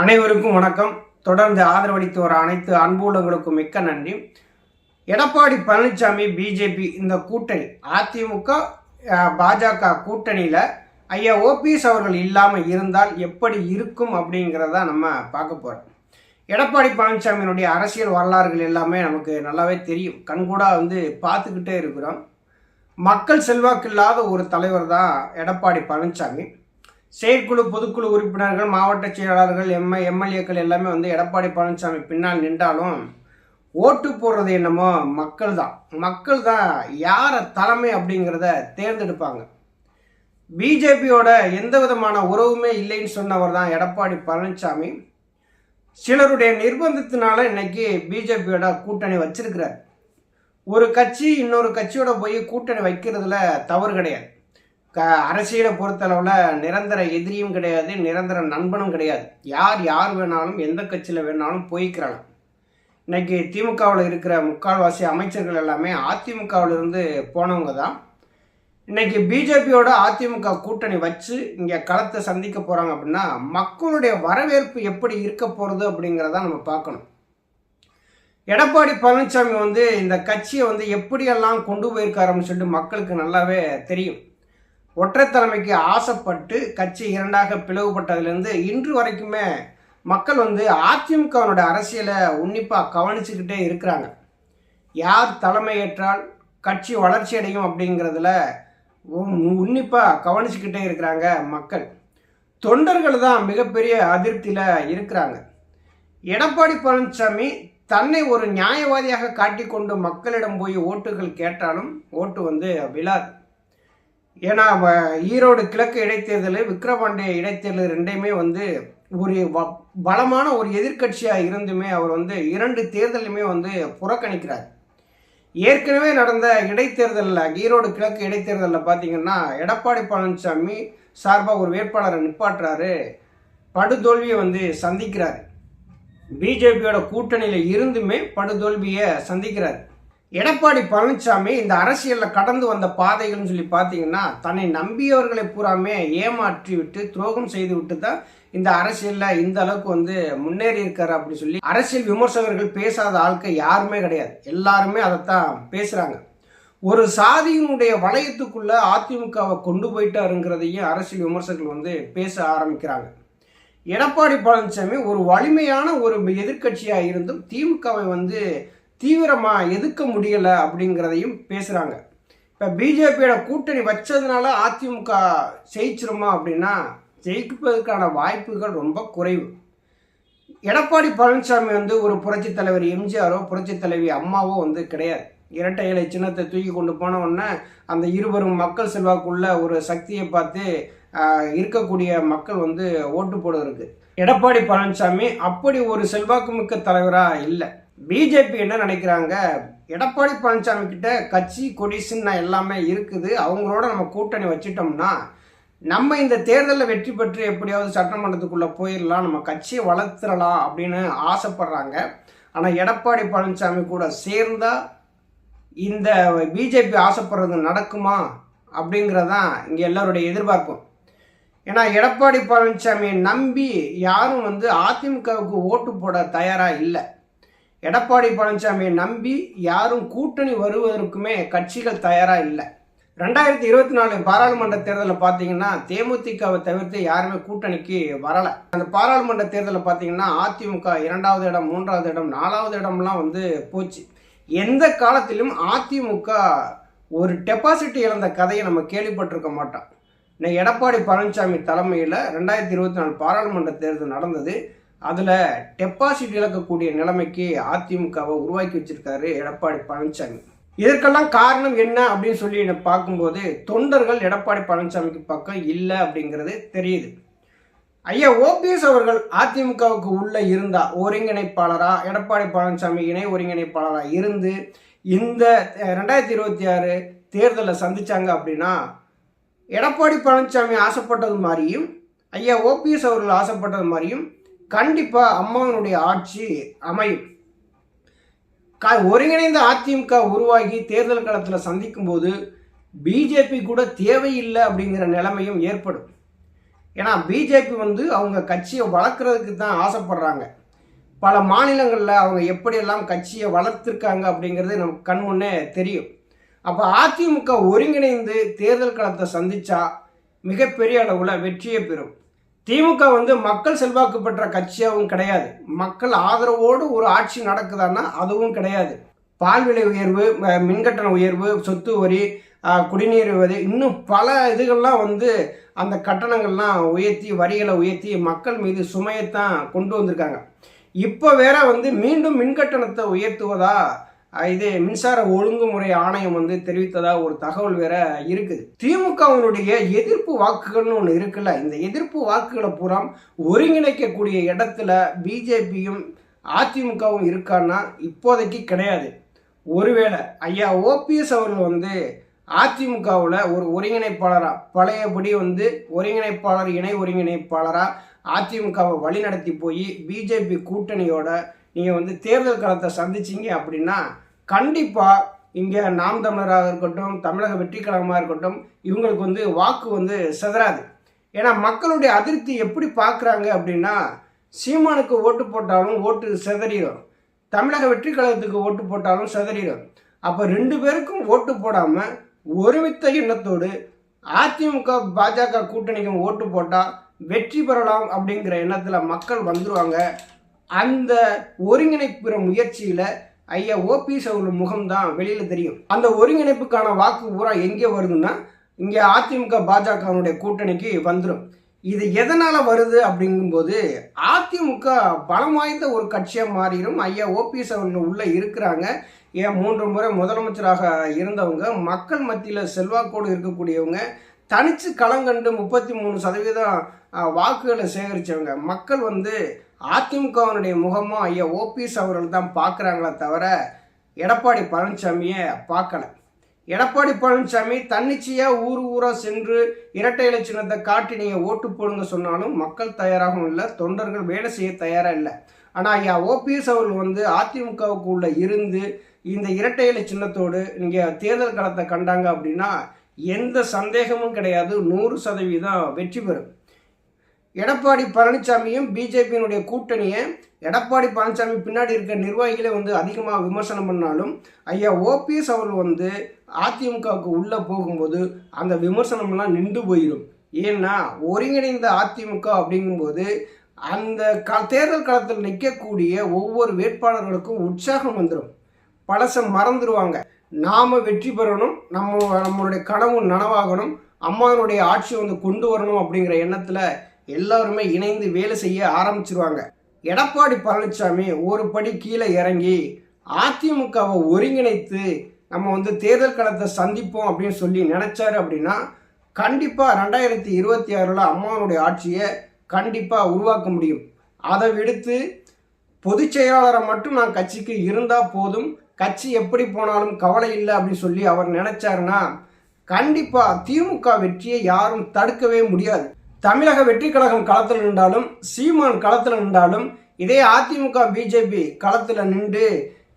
அனைவருக்கும் வணக்கம். தொடர்ந்து ஆதரவளித்து வர அனைத்து அன்புள்ளங்களுக்கும் மிக்க நன்றி. எடப்பாடி பழனிசாமி பிஜேபி இந்த கூட்டணி அதிமுக பாஜக கூட்டணியில் ஐயா ஓபிஎஸ் அவர்கள் இல்லாமல் இருந்தால் எப்படி இருக்கும் அப்படிங்கிறத நம்ம பார்க்க போகிறோம் எடப்பாடி பழனிசாமியினுடைய அரசியல் வரலாறுகள் எல்லாமே நமக்கு நல்லாவே தெரியும். கண்கூடாக வந்து பார்த்துக்கிட்டே இருக்கிறோம். மக்கள் செல்வாக்கு இல்லாத ஒரு தலைவர் தான் எடப்பாடி பழனிசாமி செயற்குழு பொதுக்குழு உறுப்பினர்கள் மாவட்ட செயலாளர்கள் எம்ஐ எம்எல்ஏக்கள் எல்லாமே வந்து எடப்பாடி பழனிசாமி பின்னால் நின்றாலும் ஓட்டு போடுறது என்னமோ மக்கள் தான் மக்கள் தான் யாரை தலைமை அப்படிங்கிறத தேர்ந்தெடுப்பாங்க. பிஜேபியோட எந்த விதமான உறவுமே இல்லைன்னு சொன்னவர் தான் எடப்பாடி பழனிசாமி. சிலருடைய நிர்பந்தத்தினால இன்னைக்கு பிஜேபியோட கூட்டணி வச்சிருக்கிறார். ஒரு கட்சி இன்னொரு கட்சியோட போய் கூட்டணி வைக்கிறதுல தவறு கிடையாது. க அரசியலை பொறுத்தளவில் நிரந்தர எதிரியும் கிடையாது நிரந்தர நண்பனும் கிடையாது. யார் யார் வேணாலும் எந்த கட்சியில் வேணாலும் போய்க்கிறாங்க. இன்னைக்கு திமுகவில் இருக்கிற முக்கால்வாசி அமைச்சர்கள் எல்லாமே அதிமுகவிலிருந்து போனவங்க தான். இன்றைக்கி பிஜேபியோட அதிமுக கூட்டணி வச்சு இங்கே களத்தை சந்திக்க போகிறாங்க அப்படின்னா மக்களுடைய வரவேற்பு எப்படி இருக்க போகிறது அப்படிங்கிறத நம்ம பார்க்கணும். எடப்பாடி பழனிசாமி வந்து இந்த கட்சியை வந்து எப்படியெல்லாம் கொண்டு போயிருக்காருன்னு சொல்லிட்டு மக்களுக்கு நல்லாவே தெரியும். ஒற்றை தலைமைக்கு ஆசைப்பட்டு கட்சி இரண்டாக பிளவுபட்டதுலேருந்து இன்று வரைக்குமே மக்கள் வந்து அதிமுகவனோட அரசியலை உன்னிப்பாக கவனிச்சுக்கிட்டே இருக்கிறாங்க. யார் தலைமையேற்றால் கட்சி வளர்ச்சி அடையும் அப்படிங்கிறதுல உன்னிப்பாக கவனிச்சுக்கிட்டே இருக்கிறாங்க மக்கள். தொண்டர்கள் தான் மிகப்பெரிய அதிருப்தியில் இருக்கிறாங்க. எடப்பாடி பழனிசாமி தன்னை ஒரு நியாயவாதியாக காட்டிக்கொண்டு மக்களிடம் போய் ஓட்டுகள் கேட்டாலும் ஓட்டு வந்து விழாது. ஏன்னா ஈரோடு கிழக்கு இடைத்தேர்தல் விக்கிரவாண்டிய இடைத்தேர்தல் ரெண்டையுமே வந்து ஒரு வ- பலமான ஒரு எதிர்க்கட்சியாக இருந்துமே அவர் வந்து இரண்டு தேர்தலுமே வந்து புறக்கணிக்கிறார். ஏற்கனவே நடந்த இடைத்தேர்தலில் ஈரோடு கிழக்கு இடைத்தேர்தலில் பார்த்தீங்கன்னா எடப்பாடி பழனிசாமி சார்பாக ஒரு வேட்பாளரை நிப்பாட்டுறாரு. படுதோல்வியை வந்து சந்திக்கிறார். பிஜேபியோட கூட்டணியில் இருந்துமே படுதோல்வியை சந்திக்கிறார். எடப்பாடி பழனிசாமி இந்த அரசியலில் கடந்து வந்த பாதைகள்னு சொல்லி பார்த்தீங்கன்னா தன்னை நம்பியவர்களை பூராமே ஏமாற்றி விட்டு துரோகம் செய்து விட்டு தான் இந்த அரசியலில் இந்த அளவுக்கு வந்து முன்னேறி இருக்காரு அப்படின்னு சொல்லி அரசியல் விமர்சகர்கள் பேசாத ஆட்கள் யாருமே கிடையாது. எல்லாருமே அதைத்தான் பேசுகிறாங்க ஒரு சாதியினுடைய வளையத்துக்குள்ள அதிமுகவை கொண்டு போயிட்டாருங்கிறதையும் அரசியல் விமர்சகர்கள் வந்து பேச ஆரம்பிக்கிறாங்க. எடப்பாடி பழனிசாமி ஒரு வலிமையான ஒரு எதிர்க்கட்சியாக இருந்தும் திமுகவை வந்து தீவிரமாக எதுக்க முடியலை அப்படிங்கிறதையும் பேசுகிறாங்க இப்போ பிஜேபியோட கூட்டணி வச்சதுனால அதிமுக ஜெயிச்சிருமா அப்படின்னா ஜெயிப்பதற்கான வாய்ப்புகள் ரொம்ப குறைவு. எடப்பாடி பழனிசாமி வந்து ஒரு புரட்சி தலைவர் எம்ஜிஆரோ புரட்சி தலைவி அம்மாவோ வந்து கிடையாது. இரட்டை இலை சின்னத்தை தூக்கி கொண்டு போன உடனே அந்த இருவரும் மக்கள் செல்வாக்குள்ள ஒரு சக்தியை பார்த்து இருக்கக்கூடிய மக்கள் வந்து ஓட்டு போடுவதற்கு எடப்பாடி பழனிசாமி அப்படி ஒரு செல்வாக்குமிக்க தலைவராக இல்லை. பிஜேபி என்ன நினைக்கிறாங்க? எடப்பாடி பழனிசாமி கிட்ட கட்சி கொடி எல்லாமே இருக்குது. அவங்களோட நம்ம கூட்டணி வச்சிட்டோம்னா நம்ம இந்த தேர்தலில் வெற்றி பெற்று எப்படியாவது சட்டமன்றத்துக்குள்ளே போயிடலாம் நம்ம கட்சியை வளர்த்துடலாம் அப்படின்னு ஆசைப்படுறாங்க. ஆனால் எடப்பாடி பழனிசாமி கூட சேர்ந்தால் இந்த பிஜேபி ஆசைப்படுறது நடக்குமா அப்படிங்கிறதான் இங்கே எல்லாருடைய எதிர்பார்ப்பும். ஏன்னா எடப்பாடி பழனிசாமியை நம்பி யாரும் வந்து அதிமுகவுக்கு ஓட்டு போட தயாராக இல்லை. எடப்பாடி பழனிசாமியை நம்பி யாரும் கூட்டணி வருவதற்குமே கட்சிகள் தயாராக இல்லை. ரெண்டாயிரத்தி இருபத்தி நாலு பாராளுமன்ற தேர்தலில் பார்த்தீங்கன்னா தேமுதிகவை தவிர்த்து யாருமே கூட்டணிக்கு வரலை. அந்த பாராளுமன்ற தேர்தலில் பார்த்தீங்கன்னா அதிமுக இரண்டாவது இடம் மூன்றாவது இடம் நாலாவது இடம்லாம் வந்து போச்சு. எந்த காலத்திலும் அதிமுக ஒரு டெபாசிட் இழந்த கதையை நம்ம கேள்விப்பட்டிருக்க மாட்டோம். இன்னைக்கு எடப்பாடி பழனிசாமி தலைமையில் ரெண்டாயிரத்தி இருபத்தி நாலு பாராளுமன்ற தேர்தல் நடந்தது. அதில் டெபாசிட் இழக்கக்கூடிய நிலைமைக்கு அதிமுகவை உருவாக்கி வச்சிருக்காரு எடப்பாடி பழனிசாமி. இதற்கெல்லாம் காரணம் என்ன அப்படின்னு சொல்லி பார்க்கும்போது தொண்டர்கள் எடப்பாடி பழனிசாமிக்கு பக்கம் இல்லை அப்படிங்கிறது தெரியுது. ஐயா ஓபிஎஸ் அவர்கள் அதிமுகவுக்கு உள்ள இருந்தா ஒருங்கிணைப்பாளரா? எடப்பாடி பழனிசாமி இணை ஒருங்கிணைப்பாளரா இருந்து இந்த ரெண்டாயிரத்தி இருபத்தி ஆறு தேர்தலில் சந்திச்சாங்க அப்படின்னா எடப்பாடி பழனிசாமி ஆசைப்பட்டது மாதிரியும் ஐயா ஓபிஎஸ் அவர்கள் ஆசைப்பட்டது மாதிரியும் கண்டிப்பாக அம்மாவினுடைய ஆட்சி அமையும். க ஒருங்கிணைந்த அதிமுக உருவாகி தேர்தல் களத்தில் சந்திக்கும் போது பிஜேபி கூட தேவையில்லை அப்படிங்கிற நிலைமையும் ஏற்படும். ஏன்னா பிஜேபி வந்து அவங்க கட்சியை வளர்க்குறதுக்கு தான் ஆசைப்படுறாங்க. பல மாநிலங்களில் அவங்க எப்படியெல்லாம் கட்சியை வளர்த்துருக்காங்க அப்படிங்கிறது நமக்கு கண் முன்னே தெரியும். அப்போ அதிமுக ஒருங்கிணைந்து தேர்தல் களத்தை சந்தித்தா மிகப்பெரிய அளவில் வெற்றியை பெறும். திமுக வந்து மக்கள் செல்வாக்கு பெற்ற கட்சியாகவும் கிடையாது. மக்கள் ஆதரவோடு ஒரு ஆட்சி நடக்குதான்னா அதுவும் கிடையாது. பால் விலை உயர்வு மின்கட்டண உயர்வு சொத்து வரி குடிநீர் வரி இன்னும் பல இதுகள்லாம் வந்து அந்த கட்டணங்கள்லாம் உயர்த்தி வரிகளை உயர்த்தி மக்கள் மீது சுமையைத்தான் கொண்டு வந்திருக்காங்க. இப்போ வேற வந்து மீண்டும் மின்கட்டணத்தை உயர்த்துவதா இது மின்சார ஒழுங்குமுறை ஆணையம் வந்து தெரிவித்ததா ஒரு தகவல் வேற இருக்குது திமுகவினுடைய எதிர்ப்பு வாக்குகள்னு ஒன்று இருக்குல்ல இந்த எதிர்ப்பு வாக்குகளை பூரா ஒருங்கிணைக்கக்கூடிய இடத்துல பிஜேபியும் அதிமுகவும் இருக்கான்னா இப்போதைக்கு கிடையாது. ஒருவேளை ஐயா ஓபிஎஸ் அவர்கள் வந்து அதிமுகவில் ஒரு ஒருங்கிணைப்பாளராக பழையபடி வந்து ஒருங்கிணைப்பாளர் இணை ஒருங்கிணைப்பாளராக அதிமுகவை வழிநடத்தி போய் பிஜேபி கூட்டணியோட நீங்கள் வந்து தேர்தல் களத்தை சந்திச்சீங்க அப்படின்னா கண்டிப்பாக இங்கே நாம் தமிழராக இருக்கட்டும் தமிழக வெற்றி கழகமாக இருக்கட்டும் இவங்களுக்கு வந்து வாக்கு வந்து சிதறாது. ஏன்னா மக்களுடைய அதிருப்தி எப்படி பார்க்குறாங்க அப்படின்னா சீமானுக்கு ஓட்டு போட்டாலும் ஓட்டு சிதறிடும். தமிழக வெற்றி கழகத்துக்கு ஓட்டு போட்டாலும் சிதறிடும். அப்போ ரெண்டு பேருக்கும் ஓட்டு போடாமல் ஒருமித்த எண்ணத்தோடு அதிமுக பாஜக கூட்டணிக்கும் ஓட்டு போட்டால் வெற்றி பெறலாம் அப்படிங்கிற எண்ணத்தில் மக்கள் வந்துருவாங்க. அந்த ஒருங்கிணைப்புற முயற்சியில் ஐயா ஓபிஎஸ் அவர்கள் முகம்தான் வெளியில் தெரியும். அந்த ஒருங்கிணைப்புக்கான வாக்கு பூரா எங்கே வருதுன்னா இங்கே அதிமுக பாஜகவுடைய கூட்டணிக்கு வந்துடும் இது எதனால் வருது அப்படிங்கும்போது அதிமுக பலம் வாய்ந்த ஒரு கட்சியாக மாறிடும் ஐயா ஓபிஎஸ் அவர்கள் உள்ளே இருக்கிறாங்க. ஏன் மூன்று முறை முதலமைச்சராக இருந்தவங்க மக்கள் மத்தியில் செல்வாக்கோடு இருக்கக்கூடியவங்க தனிச்சு களங்கண்டு முப்பத்தி மூணு சதவீதம் வாக்குகளை சேகரித்தவங்க மக்கள் வந்து அதிமுகவினுடைய முகமாக ஐயா ஓபிஎஸ் அவர்கள் தான் பார்க்குறாங்களே தவிர எடப்பாடி பழனிசாமியை பார்க்கல. எடப்பாடி பழனிசாமி தன்னிச்சையாக ஊர் ஊராக சென்று இரட்டை இலை சின்னத்தை காட்டி நீங்கள் ஓட்டு போடுங்க சொன்னாலும் மக்கள் தயாராகவும் இல்லை தொண்டர்கள் வேலை செய்ய தயாராக இல்லை. ஆனால் ஐயா ஓபிஎஸ் அவர்கள் வந்து அதிமுகவுக்குள்ளே இருந்து இந்த இரட்டை இலை சின்னத்தோடு நீங்கள் தேர்தல் களத்தை கண்டாங்க அப்படின்னா எந்த சந்தேகமும் கிடையாது. நூறு சதவீதம் வெற்றி பெறும். எடப்பாடி பழனிசாமியும் பிஜேபியினுடைய கூட்டணியை எடப்பாடி பழனிசாமி பின்னாடி இருக்க நிர்வாகிகளே வந்து அதிகமாக விமர்சனம் பண்ணாலும் ஐயா ஓபிஎஸ் அவர்கள் வந்து அதிமுகவுக்கு உள்ளே போகும்போது அந்த விமர்சனம்லாம் நின்று போயிடும் ஏன்னா ஒருங்கிணைந்த அதிமுக அப்படிங்கும்போது அந்த க தேர்தல் களத்தில் நிற்கக்கூடிய ஒவ்வொரு வேட்பாளர்களுக்கும் உற்சாகம் வந்துடும் பழச மறந்துடுவாங்க நாம் வெற்றி பெறணும் நம்ம நம்மளுடைய கனவு நனவாகணும் அம்மாவனுடைய ஆட்சியை வந்து கொண்டு வரணும் அப்படிங்கிற எண்ணத்தில் எல்லாருமே இணைந்து வேலை செய்ய ஆரம்பிச்சிருவாங்க. எடப்பாடி பழனிசாமி ஒரு படி கீழே இறங்கி அதிமுகவை ஒருங்கிணைத்து நம்ம வந்து தேர்தல் களத்தை சந்திப்போம் அப்படின்னு சொல்லி நினைச்சாரு அப்படின்னா கண்டிப்பாக ரெண்டாயிரத்தி இருபத்தி ஆறில் அம்மாவனுடைய ஆட்சியை கண்டிப்பாக உருவாக்க முடியும். அதை விடுத்து பொதுச் செயலாளரை மட்டும் நான் கட்சிக்கு இருந்தால் போதும் கட்சி எப்படி போனாலும் கவலை இல்லை அப்படின்னு சொல்லி அவர் நினைச்சாருன்னா கண்டிப்பாக திமுக வெற்றியை யாரும் தடுக்கவே முடியாது. தமிழக வெற்றி கழகம் களத்தில் நின்றாலும் சீமான் களத்தில் நின்றாலும் இதே அதிமுக பிஜேபி களத்தில் நின்று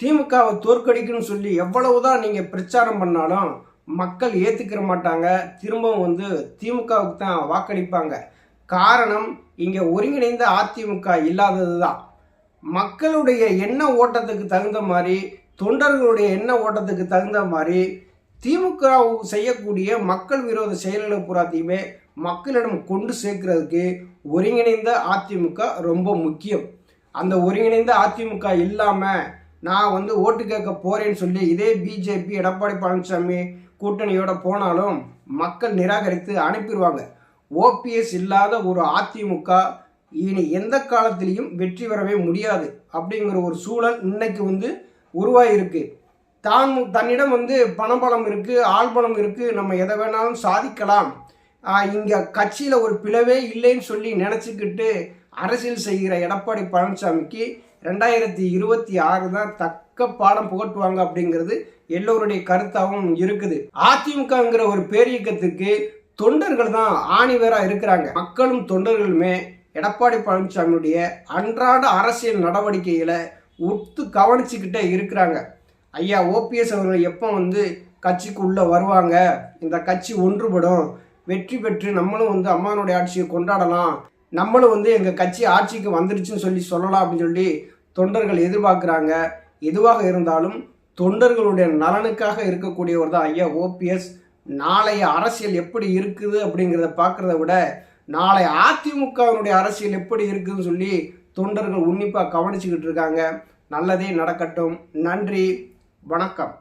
திமுகவை தோற்கடிக்கணும்னு சொல்லி எவ்வளவுதான் நீங்கள் பிரச்சாரம் பண்ணாலும் மக்கள் ஏற்றுக்கிற மாட்டாங்க. திரும்பவும் வந்து திமுகவுக்கு தான் வாக்களிப்பாங்க. காரணம் இங்கே ஒருங்கிணைந்த அதிமுக இல்லாதது தான் மக்களுடைய எண்ண ஓட்டத்துக்கு தகுந்த மாதிரி தொண்டர்களுடைய எண்ண ஓட்டத்துக்கு தகுந்த மாதிரி திமுக செய்யக்கூடிய மக்கள் விரோத செயல்களை பூராத்தையுமே மக்களிடம் கொண்டு சேர்க்கிறதுக்கு ஒருங்கிணைந்த அதிமுக ரொம்ப முக்கியம். அந்த ஒருங்கிணைந்த அதிமுக இல்லாமல் நான் வந்து ஓட்டு கேட்க போகிறேன்னு சொல்லி இதே பிஜேபி எடப்பாடி பழனிசாமி கூட்டணியோட போனாலும் மக்கள் நிராகரித்து அனுப்பிடுவாங்க. ஓபிஎஸ் இல்லாத ஒரு அதிமுக இனி எந்த காலத்திலையும் வெற்றி பெறவே முடியாது அப்படிங்கிற ஒரு சூழல் இன்னைக்கு வந்து உருவாகிருக்கு தான் தன்னிடம் வந்து பணபலம் இருக்குது ஆள்பலம் இருக்குது நம்ம எதை வேணாலும் சாதிக்கலாம். இங்கே கட்சியில் ஒரு பிளவே இல்லைன்னு சொல்லி நினச்சிக்கிட்டு அரசியல் செய்கிற எடப்பாடி பழனிசாமிக்கு ரெண்டாயிரத்தி இருபத்தி ஆறு தான் தக்க பாடம் புகட்டுவாங்க அப்படிங்கிறது எல்லோருடைய கருத்தாகவும் இருக்குது. அதிமுகங்கிற ஒரு பேரியக்கத்துக்கு தொண்டர்கள் தான் ஆணிவேரா இருக்கிறாங்க. மக்களும் தொண்டர்களுமே எடப்பாடி பழனிசாமியுடைய அன்றாட அரசியல் நடவடிக்கைகளை உத்து கவனிச்சுக்கிட்டே இருக்கிறாங்க. ஐயா ஓபிஎஸ் அவர்கள் எப்போ வந்து கட்சிக்கு உள்ளே வருவாங்க? இந்த கட்சி ஒன்றுபடும். வெற்றி பெற்று நம்மளும் வந்து அம்மானுடைய ஆட்சியை கொண்டாடலாம். நம்மளும் வந்து எங்கள் கட்சி ஆட்சிக்கு வந்துருச்சுன்னு சொல்லி சொல்லலாம் அப்படின்னு சொல்லி தொண்டர்கள் எதிர்பார்க்குறாங்க. எதுவாக இருந்தாலும் தொண்டர்களுடைய நலனுக்காக இருக்கக்கூடியவர் தான் ஐயா ஓபிஎஸ். நாளைய அரசியல் எப்படி இருக்குது அப்படிங்கிறத பார்க்குறத விட நாளை அதிமுகவினுடைய அரசியல் எப்படி இருக்குதுன்னு சொல்லி தொண்டர்கள் உன்னிப்பாக கவனிச்சுக்கிட்டு இருக்காங்க. நல்லதே நடக்கட்டும். நன்றி. வணக்கம்.